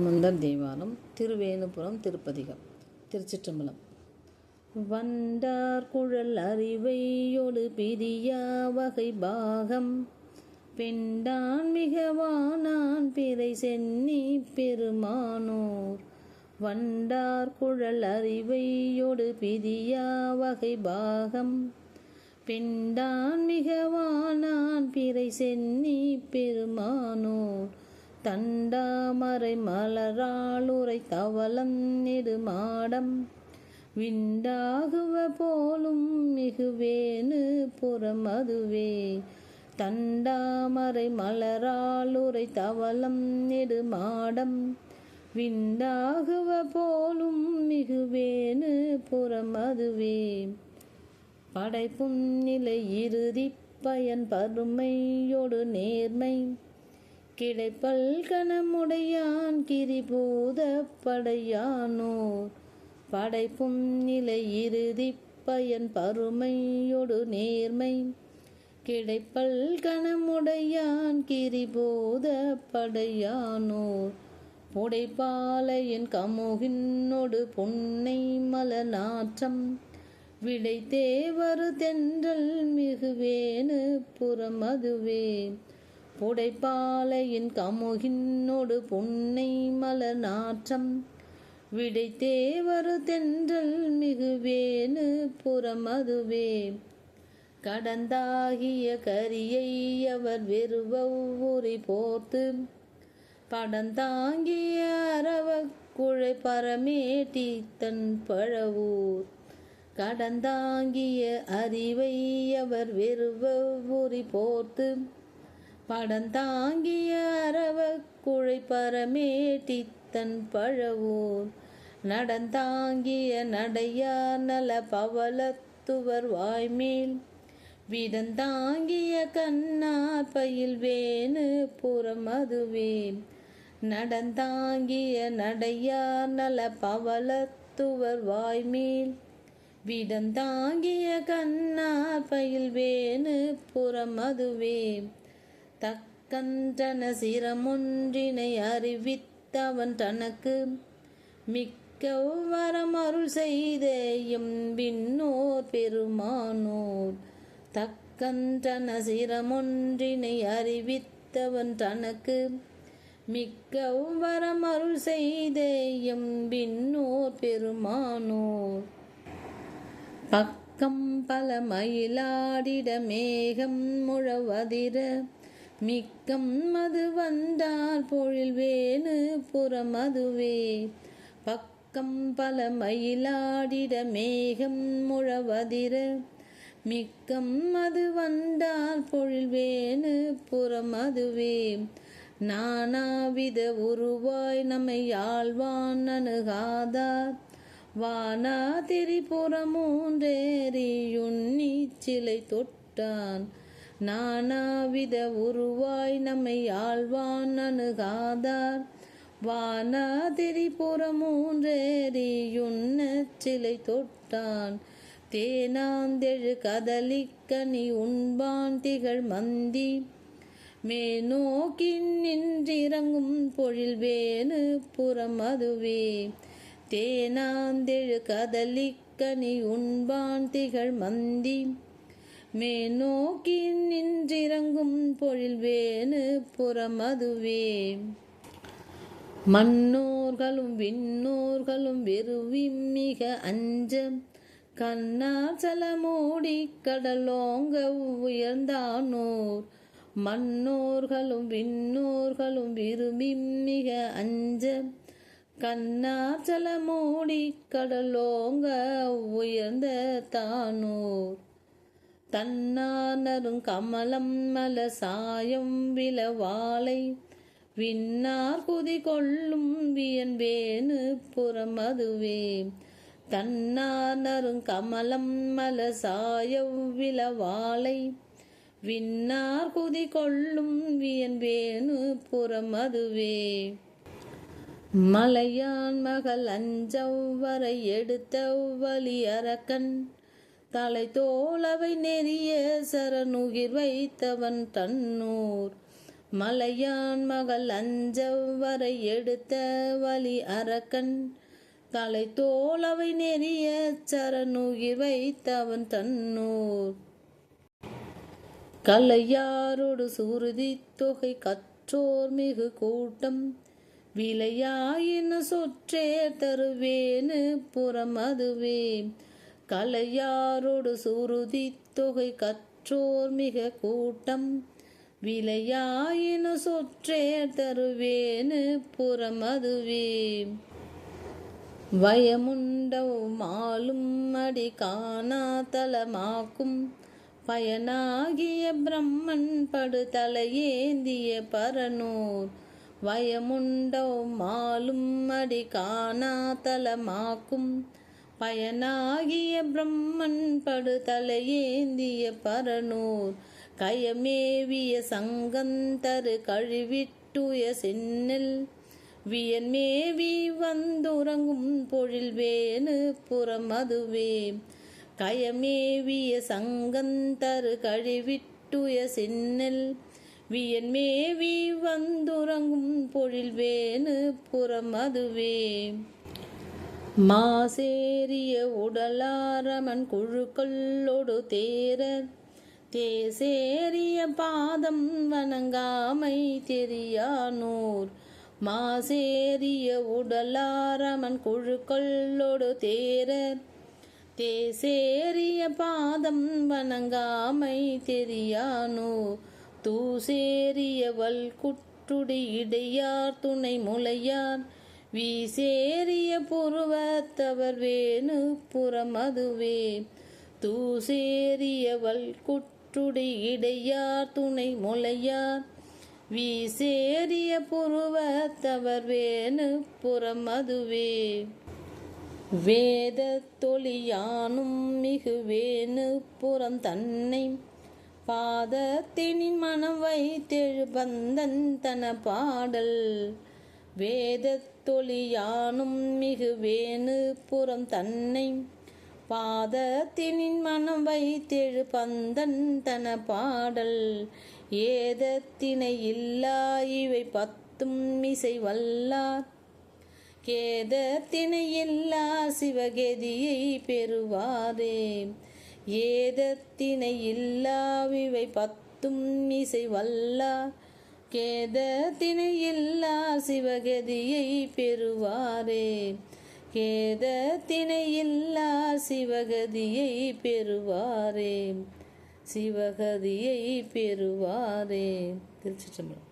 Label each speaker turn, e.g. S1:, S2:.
S1: முந்தன் தேவாரம் திருவேணுபுரம் திருப்பதிகம் திருச்சிற்றம்பலம். வண்டார் குழல் அறிவையொடு பிரியா வகை பாகம் பெண்டான் மிகவானான் பிறை சென்னி பெருமானோர். வண்டார் குழல் அறிவையொடு பிரியா வகை பாகம் பெண்டான் மிகவானான் பிறை சென்னி பெருமானோர். தண்டாமரை மலராளுரை தவளம் நெடுமாடம் விண்டாகுவ போலும் மிகுவேனு புறம் அதுவே தண்டாமரை மலராளுரை தவளம் நெடுமாடம் விண்டாகுவ போலும் மிகுவேனு புறம் அதுவே படைப்பும் நிலை இறுதி பயன் பருமையோடு நேர்மை. கிடைப்பல் கணமுடையான் கிரிபூத படையானோர். படைப்பும் நிலை இறுதி பயன் பருமையொடு நேர்மை. கிடைப்பல் கணமுடையான் கிரிபோத படையானோர். புடைப்பாலையின் கமுகின்னொடு பொன்னை மலநாற்றம். விடை தேவரு தென்றல் மிகுவேனு புறமதுவே. புடைப்பாலையின் கமுகின்னோடு புன்னை மலர் நாற்றம் விடை தேவரு தென்றல் மிகுவேனு புறமதுவே. கடந்தாகிய கரியை அவர் வெறுவூரி போர்த்து. படந்தாங்கிய அரவ குழை பரமேட்டி தன் பழவூர். கடந்தாங்கிய அறிவை அவர் வெறுவூரி போர்த்து. படந்தாங்கிய அரவ குழை பரமேட்டி தன் பழவூர். நடந்தாங்கிய நடையார் நல பவலத்துவர் வாய்மேல். விடந்தாங்கிய கண்ணார் பயில் வேணு புறம் அதுவே நடந்தாங்கிய நடையார் நல பவலத்துவர் வாய்மேல். விடந்தாங்கிய கண்ணார் பயில் வேணு புறம் அதுவே தக்கன்றன சிரமொன்றினை அறிவித்தவன் தனக்கு மிக்க வரம் அருள் செய்த எம்பின்னோர் பெருமானோர். தக்கன்றன சிரமொன்றினை அறிவித்தவன் தனக்கு மிக்க வரம் அருள் செய்த எம்பின்னோர் பெருமானோர். பக்கம் பல மயிலாடிட மேகம் முழவதிர மிக்கம் மது வந்தார் பொழில் வேணு புறமதுவே பக்கம் பல மயிலாடிட மேகம் முழவதிர. மிக்கம் மது வந்தார் பொழில் வேணு புறமதுவே நானாவித உருவாய் நம்மை ஆழ்வான் அணுகாதார் வானா திரிபுறமூன்றேறி உன்னி சிலை தொட்டான். நானாவித உருவாய் நம்மை ஆழ்வான் அணுகாதார். வானாதிரி திரிபுறமூன்றேறியுன்ன சிலை தொட்டான். தேனாந்தெழு கதலிக்கனி உண்பான் திகழ் மந்தி. மேனோக்கி நின்றிறங்கும் பொழில் வேணு புறம் அதுவே. தேனாந்தெழு கதலிக்கனி உண்பான் திகழ் மந்தி. மேனோக்கி நின்றிறங்கும் பொழில் வேணு புறமதுவே. மன்னோர்களும் விண்ணோர்களும் வெறுவி மிக அஞ்ச கண்ணார் சலமோடி கடலோங்க உயர்ந்தானோர். மன்னோர்களும் விண்ணோர்களும் விரும்பி மிக அஞ்ச கண்ணாச்சல மூடி கடலோங்க உயர்ந்த தானோர். தன்னானரும் கமலம் மல சாயம் விலவாலை. விண்ணார் குதி கொள்ளும் வியன்பேனு புறமதுவே. தன்னானரும் கமலம் மல சாயம் விலவாலை. விண்ணார் குதி கொள்ளும் வியன்பேனு புறமதுவே. மலையான் மகள் அஞ்சவ்வரை எடுத்த வலி அரக்கன் தலை தோளவை நெறிய சரணுகிர் வைத்தவன் தன்னூர். மலையான் மகள் அஞ்சவரை எடுத்த வழி அரக்கன். தலை தோளவை நெறிய சரணுகிர் வைத்தவன் தன்னூர். கலையாரோடு சுருதி தொகை கற்றோர் மிகு கூட்டம். விலையாயின சொற்றே தருவேனு புறம் அதுவே கலையாரோடு சுருதி தொகை கற்றோர் மிக கூட்டம். விளையாயின சொற்றே தருவேனு புறம் அதுவே வயமுண்டவும் ஆளும் அடி காணா தலமாக்கும் பயனாகிய பிரம்மன் படு தலையேந்திய பரனூர். வயமுண்டவும் ஆளும் அடி காணா தலமாக்கும் பயனாகிய பிரம்மன் படு தலையேந்திய பரனூர் கயமேவிய சங்கந்தரு கழுவிட்டுய சென்னில் வியன்மேவி வந்துறங்கும் பொழில் வேணு புறம் அதுவே கயமேவிய சங்கந்தரு கழிவிட்டுய சென்னல் வியன்மேவி வந்துறங்கும் பொழில் வேணு புறம் அதுவே மாசேரிய உடலாரமன் குழுக்களோடு தேரர். தேசேரிய பாதம் வணங்காமை தெரியானூர். மாசேரிய உடலாரமன் குழுக்களோடு தேரர். தேசேரிய பாதம் வணங்காமை தெரியானோ தூசேரிய வல்குட்டுடி இடையார் துணை முளையார் வீசேரிய புருவத்தவர் வேணு புறமதுவே. தூசேரியவள் குற்றுடி இடையார் துணை முளையார் வீசேரிய புருவத்தவர் வேணு புறமதுவே. வேத தொழியானும் மிகு வேணு புறம் தன்னை பாதத்தினின் மனம் வைத்தெழு பந்தன் தன பாடல். வேதத்தொழியானும் மிகு வேணு புறம் தன்னை பாதத்தினின் மனம் வைத்தெழு பந்தன் தன பாடல். ஏதத்தினை இல்லா இவை பத்தும் இசை வல்லார். கேதத்தினை இல்லா சிவகதியை பெறுவாரே. ஏதத்தினை இல்லாவிவை பத்தும் இசை வல்லார். கேதத்தினை இல்லா சிவகதியை பெறுவாரே. கேதத்தினை இல்லா சிவகதியை பெறுவாரே. சிவகதியை பெறுவாரே. திருச்சிற்றம்பலம்.